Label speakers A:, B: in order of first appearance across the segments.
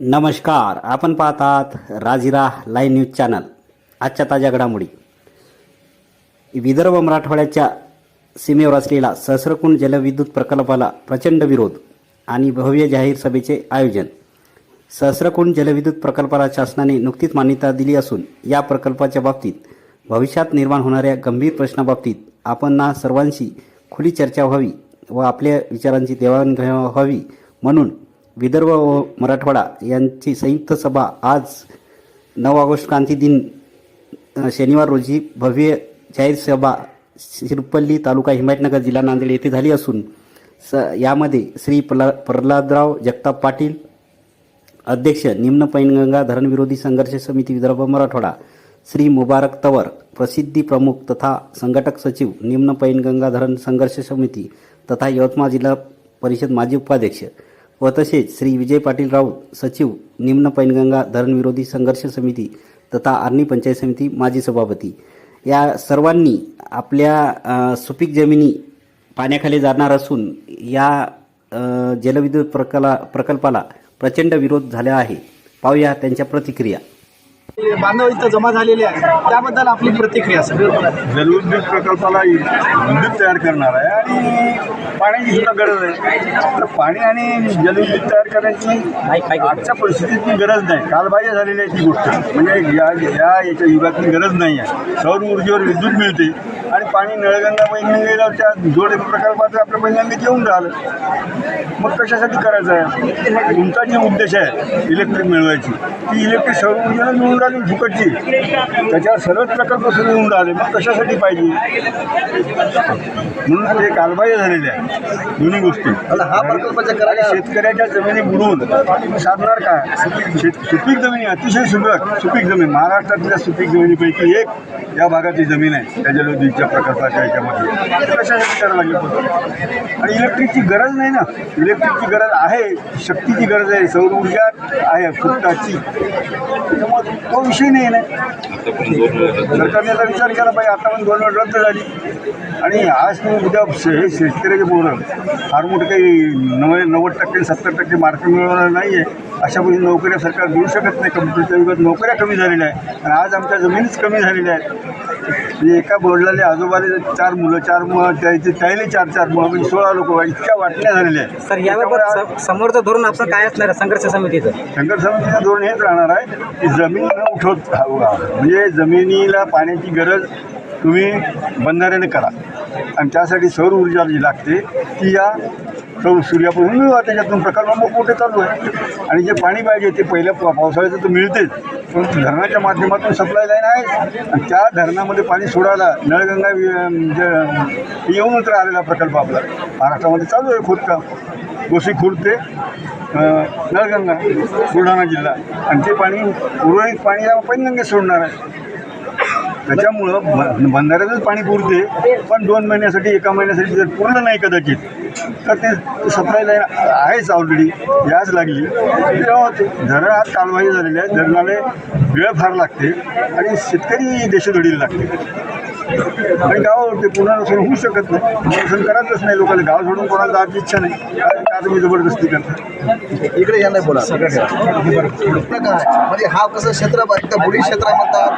A: नमस्कार आपण पाहतात राजिरा लाईव्ह न्यूज चॅनल आजच्या ताज्या घडामोडी. विदर्भ मराठवाड्याच्या सीमेवर असलेला सहस्रकुंड जलविद्युत प्रकल्पाला प्रचंड विरोध आणि भव्य जाहीर सभेचे आयोजन. सहस्रकुंड जलविद्युत प्रकल्पाला शासनाने नुकतीच मान्यता दिली असून या प्रकल्पाच्या बाबतीत भविष्यात निर्माण होणाऱ्या गंभीर प्रश्नाबाबतीत आपण ना सर्वांशी खुली चर्चा व्हावी व आपल्या विचारांची देवाणघेवाण व्हावी म्हणून विदर्भ व मराठवाडा यांची संयुक्त सभा आज नऊ ऑगस्ट क्रांती दिन शनिवार रोजी भव्य जाहीर सभा शिरपल्ली तालुका हिमायतनगर जिल्हा नांदेड येथे झाली असून स यामध्ये श्री प्रला प्रल्हादराव जगताप पाटील अध्यक्ष निम्न पैनगंगा धरणविरोधी संघर्ष समिती विदर्भ मराठवाडा श्री मुबारक तवर प्रसिद्धी प्रमुख तथा संघटक सचिव निम्न पैनगंगा धरण संघर्ष समिती तथा यवतमाळ जिल्हा परिषद माजी उपाध्यक्ष व तसेच श्री विजय पाटील राऊत सचिव निम्न पैनगंगा धरणविरोधी संघर्ष समिती तथा आर्णी पंचायत समिती माजी सभापती. या सर्वांनी आपल्या सुपीक जमिनी पाण्याखाली जाणार असून या जलविद्युत प्रकला प्रकल्पाला प्रचंड विरोध झाला आहे. पाहूया त्यांच्या प्रतिक्रिया.
B: बांधव इथं जमा झालेले आहे त्याबद्दल आपली प्रतिक्रिया
C: जलविद्युत प्रकल्पाला विद्युत तयार करणार आहे आणि पाण्याची सुद्धा गरज आहे. तर पाणी आणि जलविद्युत तयार करण्याची आजच्या परिस्थितीत गरज नाही. कालबाह्य झालेली आहे ती गोष्ट. म्हणजे या या याच्या युगातली गरज नाही आहे. सौर ऊर्जेवर विद्युत मिळते. आणि पाणी नळगंगा पैनगंगेला त्या जोड प्रकल्पाचं आपल्या पैनगंगेत येऊन राहिलं. मग कशासाठी करायचं आहे? तुमचा जे उद्देश आहे इलेक्ट्रिक मिळवायची ती इलेक्ट्रिक सौर ऊर्जेला मिळून राहिली फुकटची. त्याच्यावर सर्वच प्रकल्प सुरू होऊन राहिले. मग कशासाठी पाहिजे? म्हणून ते कालबाह्य झालेले आहे. दोन्ही गोष्टी.
B: हा प्रकल्प
C: शेतकऱ्याच्या जमिनी बुडवून साधणार काय? शेत सुपीक जमिनी अतिशय सुबक सुपीक जमीन. महाराष्ट्रातल्या सुपीक जमिनीपैकी एक या भागातली जमीन आहे त्या जलविद्युतच्या प्रकल्पाच्या ह्याच्यामध्ये कशासाठी करावं लागले पण आणि इलेक्ट्रिकची गरज नाही ना. इलेक्ट्रिकची गरज आहे शक्तीची गरज आहे सौर ऊर्जा आहे फुटाची त्याच्यामुळे तो विषय नाही ना. सरकारने याचा विचार केला पाहिजे आता पण गव्हर्नमेंट रद्द झाली. आणि आज तुम्ही उद्या शे- हे शेतकऱ्याचे पोरं फार मोठं काही नव्वद नव्वद टक्के सत्तर टक्के मार्क मिळवणार नाही आहे अशा पद्धतीने नोकऱ्या सरकार देऊ शकत नाही. कम्प्युटरच्या युगात नोकऱ्या कमी झालेल्या आहेत. आणि आज आमच्या जमिनीच कमी झालेल्या आहेत. म्हणजे एका बोर्डला आजोबाले चार मुलं चार मुलं त्याचे त्याले चार चार मुलं म्हणजे सोळा लोक इतक्या वाटण्या झालेल्या आहेत.
D: सर याबाबत स- समोरचं धोरण आपलं काय असणार आहे? संघर्ष समितीचं?
C: शंकर समितीचं धोरण हेच राहणार आहे की जमीन न उठवत म्हणजे जमिनीला पाण्याची गरज तुम्ही बंधाऱ्याने करा. आणि त्यासाठी सौर ऊर्जा जी लागते ती या सौर सूर्यापासून मिळवा त्याच्यातून प्रकल्प मग मोठे चालू आहे आणि जे पाणी पाहिजे ते पहिल्या पावसाळ्याचं तर मिळतेच. धरणाच्या माध्यमातून सप्लाय लाईन आहे आणि त्या धरणामध्ये पाणी सोडायला नळगंगा येऊन तर आलेला प्रकल्प आपला. महाराष्ट्रामध्ये चालू आहे खोदकाम. गोसी खुर्द ते नळगंगा बुलढाणा जिल्हा. आणि ते पाणी उर्वरित पाणी या पैनगंगेत सोडणार आहे. त्याच्यामुळं ब- बंधाऱ्यातच पाणी पुरते पण दोन महिन्यासाठी एका महिन्यासाठी जर पूर्ण नाही कदाचित तर ते सप्लाय लाईन आहेच ऑलरेडी याच लागली. धरण आज कालवाही झालेले आहे. धरणाला वेळ फार लागते. आणि शेतकरी देशोधडीला लागते. आणि गाव ते पुनर्वसन होऊ शकत नाही. पुनर्वसन करायचंच नाही लोकांना. गाव सोडून कोणाला जायची इच्छा नाही. काय का तुम्ही जबरदस्ती करता?
B: इकडे यांना बोला. म्हणजे हा कसं क्षेत्र एकदा बुडी क्षेत्र म्हणतात.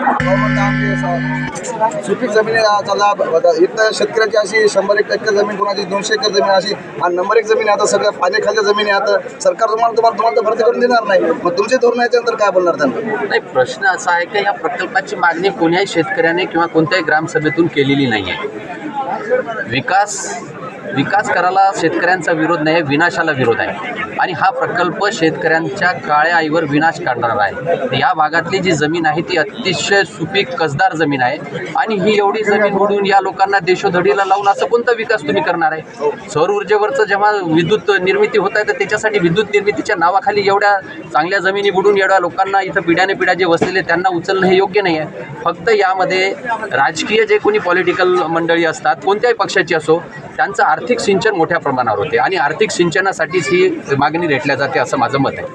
B: सुपीक जमिनीचा लाभ आता एक तर शेतकऱ्याची अशी शंभर एक एकर जमीन कोणाची दोनशे एकर जमीन अशी. आणि नंबर एक जमीन आहे. आता सगळ्या पाण्याखालच्या जमिनी आहे आता सरकार तुम्हाला तुम्हाला तुम्हाला तर भरती करून देणार नाही. मग तुमचे धोरण याच्यानंतर काय बोलणार त्यांना?
E: नाही प्रश्न असा आहे की या प्रकल्पाची मागणी कोण्याही शेतकऱ्याने किंवा कोणत्याही विधानसभेतून केलेली नाही आहे विकास विकास करायला शेतकऱ्यांचा विरोध नाही विनाशाला विरोध आहे. आणि हा प्रकल्प शेतकऱ्यांच्या काळ्या आईवर विनाश करणार आहे. या भागातली जी जमीन आहे ती अतिशय सुपीक कसदार जमीन आहे. आणि ही एवढी जमीन बुडून या लोकांना देशोधडीला लावून असं कोणता विकास तुम्ही करणार आहे? सौर ऊर्जेवरचं जेव्हा विद्युत निर्मिती होत आहे तर त्याच्यासाठी विद्युत निर्मितीच्या नावाखाली एवढ्या चांगल्या जमिनी बुडून एवढ्या लोकांना इथं पिढ्याने पिढ्या जे वसलेले त्यांना उचलणं हे योग्य नाही आहे फक्त यामध्ये राजकीय जे कोणी पॉलिटिकल मंडळी असतात कोणत्याही पक्षाची असो त्यांचं आर्थिक सिंचन मोठ्या प्रमाणावर होते आणि आर्थिक सिंचनासाठीच ही मागणी रेटल्या जाते असं माझं मत आहे.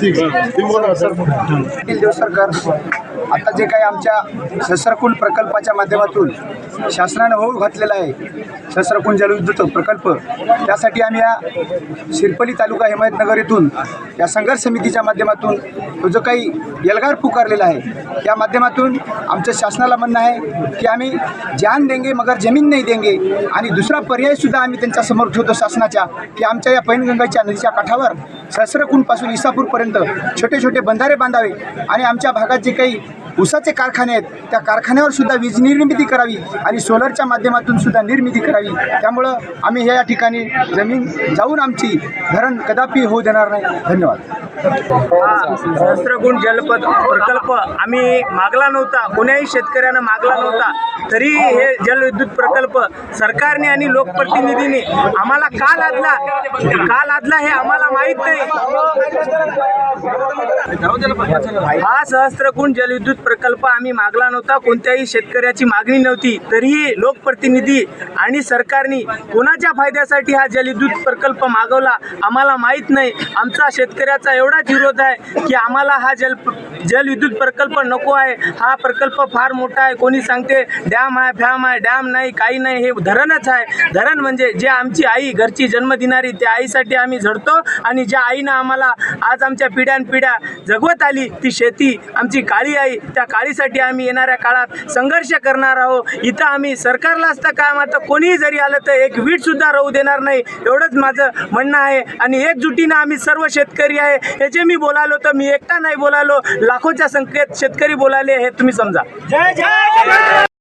B: तीन दिवस सरकार.
F: आता जे काही आमच्या सहस्रकुंड प्रकल्पाच्या माध्यमातून शासनानं होऊ घातलेला आहे सहस्रकुंड जलविद्युत प्रकल्प त्यासाठी आम्ही या शिरपली तालुका हिमायतनगर येथून या संघर्ष समितीच्या माध्यमातून तो जो काही एल्गार पुकारलेला आहे त्या माध्यमातून आमच्या शासनाला म्हणणं आहे की आम्ही जान देंगे मगर जमीन नाही देंगे आणि दुसरा पर्यायसुद्धा आम्ही त्यांच्यासमोर ठेवतो शासनाच्या की आमच्या या पैनगंगाच्या नदीच्या काठावर सहस्रकुंडपासून इसापूरपर्यंत छोटे छोटे बंधारे बांधावे आणि आमच्या भागात जे काही उसाचे कारखाने आहेत. त्या कारखान्यावर सुद्धा वीज निर्मिती करावी आणि सोलरच्या माध्यमातून सुद्धा निर्मिती करावी. त्यामुळं आम्ही या ठिकाणी जमीन जाऊन आमची धरण कदापि होऊ देणार नाही. धन्यवाद.
G: सहस्त्रगुण जलपद प्रकल्प आम्ही मागला नव्हता. कोण्याही शेतकऱ्यानं मागला नव्हता. तरी हे जलविद्युत प्रकल्प सरकारने आणि लोकप्रतिनिधीने आम्हाला का लादला? का लादला हे आम्हाला माहीत नाही. हा सहस्त्रकुंड जलविद्युत प्रकल्प आम्ही मागला नव्हता. कोणत्याही शेतकऱ्याची मागणी नव्हती. तरीही लोकप्रतिनिधी आणि सरकारने कोणाच्या फायद्यासाठी हा जलविद्युत प्रकल्प मागवला आम्हाला माहीत नाही. आमचा शेतकऱ्याचा एवढाच विरोध आहे की आम्हाला हा जल जलविद्युत प्रकल्प नको आहे. हा प्रकल्प फार मोठा आहे. कोणी सांगते डॅम आहे फॅम आहे डॅम नाही काही नाही. हे धरणच आहे. धरण म्हणजे जे आमची आई घरची जन्म देणारी त्या आईसाठी आम्ही झडतो आणि ज्या आईनं आम्हाला आज आमच्या पिढ्यानपिढ्या जगवत आली ती शेती आमची काळी आई त्या काळीसाठी आम्ही येणाऱ्या काळात संघर्ष करणार आहोत. इथं आम्ही सरकारला असता काय मात्र कोणीही जरी आलं तर एक वीटसुद्धा राहू देणार नाही. एवढंच माझं म्हणणं आहे. आणि एकजुटीनं आम्ही सर्व शेतकरी आहे. हे जे मी बोलालो तर मी एकटा नाही बोलालो. लाखोच्या संख्येत शेतकरी बोलायले हे तुम्ही समजा.